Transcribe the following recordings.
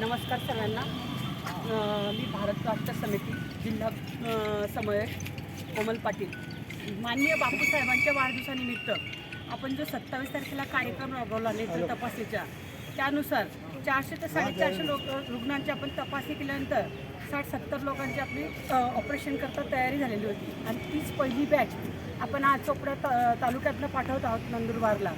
नमस्कार सगळ्यांना. मी भारत राष्ट्र समिती जिल्हा समन्वयक कोमल पाटील. माननीय बापूसाहेबांच्या वाढदिवसानिमित्त आपण जो सत्तावीस तारखेला कार्यक्रम राबवला नेत्र तपासणीच्या त्यानुसार चारशे ते साडेचारशे लोक रुग्णांची आपण तपासणी केल्यानंतर साठ सत्तर लोकांची आपली ऑपरेशन करता तयारी झालेली होती. आणि तीच पहिली बॅच आपण आज चोपडा ता तालुक्यातनं पाठवत आहोत नंदुरबारला.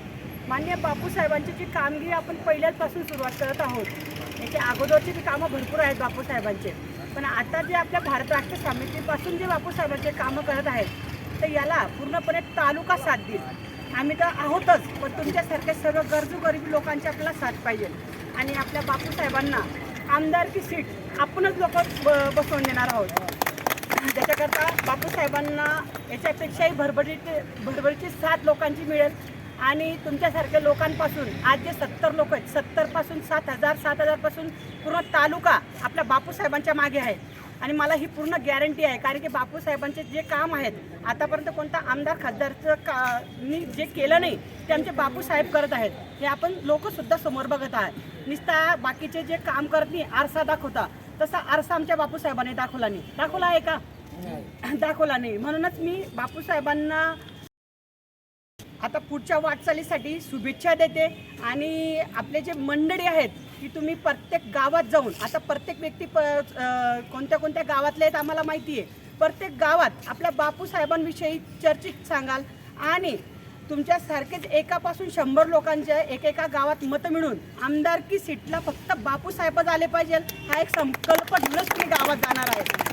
मान्य बापूसाहेबांची जी कामगिरी आपण पहिल्यापासून सुरुवात करत आहोत याचे अगोदरची जी कामं भरपूर आहेत बापूसाहेबांचे पण आता जे आपल्या भारत राष्ट्र समितीपासून जे बापूसाहेबांचे कामं करत आहेत तर याला पूर्णपणे तालुका साथ देईल. आम्ही तर आहोतच पण तुमच्यासारख्या सर्व गरजू गरीब लोकांची आपल्याला साथ पाहिजे. आणि आपल्या बापूसाहेबांना आमदारची सीट आपणच लोक बसवून देणार आहोत. त्याच्याकरता बापूसाहेबांना याच्यापेक्षाही भरभरीची भरभरीची सात लोकांची मिळेल. आणि तुमच्यासारख्या लोकांपासून आज जे सत्तर लोक आहेत सत्तरपासून सात हजार सात हजारपासून पूर्ण तालुका आपल्या बापूसाहेबांच्या मागे आहे. आणि मला ही पूर्ण गॅरंटी आहे कारण की बापूसाहेबांचे जे काम आहेत आतापर्यंत कोणता आमदार खासदारचं का नी जे केलं नाही ते आमचे बापूसाहेब करत आहेत. हे आपण लोकसुद्धा समोर बघत आहे नुसता बाकीचे जे काम करत नाही आरसा दाखवता तसा आरसा आमच्या बापूसाहेबांनी दाखवला नाही. दाखवला आहे का? दाखवला नाही. म्हणूनच मी बापूसाहेबांना आता पुढच्या वाटचालीसाठी शुभेच्छा देते आणि आपले जे मंडळी आहेत की तुम्ही प्रत्येक गावात जाऊन आता प्रत्येक व्यक्ती प कोणत्या कोणत्या गावातले आहेत आम्हाला माहिती आहे. प्रत्येक गावात आपल्या बापूसाहेबांविषयी चर्चित सांगाल आणि तुमच्यासारखेच एकापासून शंभर लोकांच्या एकेका गावात मतं मिळून आमदारकी सीटला फक्त बापूसाहेबच आले पाहिजे हा एक संकल्प घेऊनच मी गावात जाणार आहे.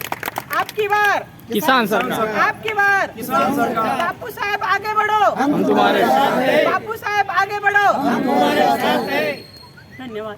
आपकी बार! किसान सरकार. आपकी बार! किसान सरकार. बापू साहेब आगे बढ़ो! हम तुम्हारे साथ हैं बापू साहेब आगे बढ़ो. हम तुम्हारे साथ हैं धन्यवाद.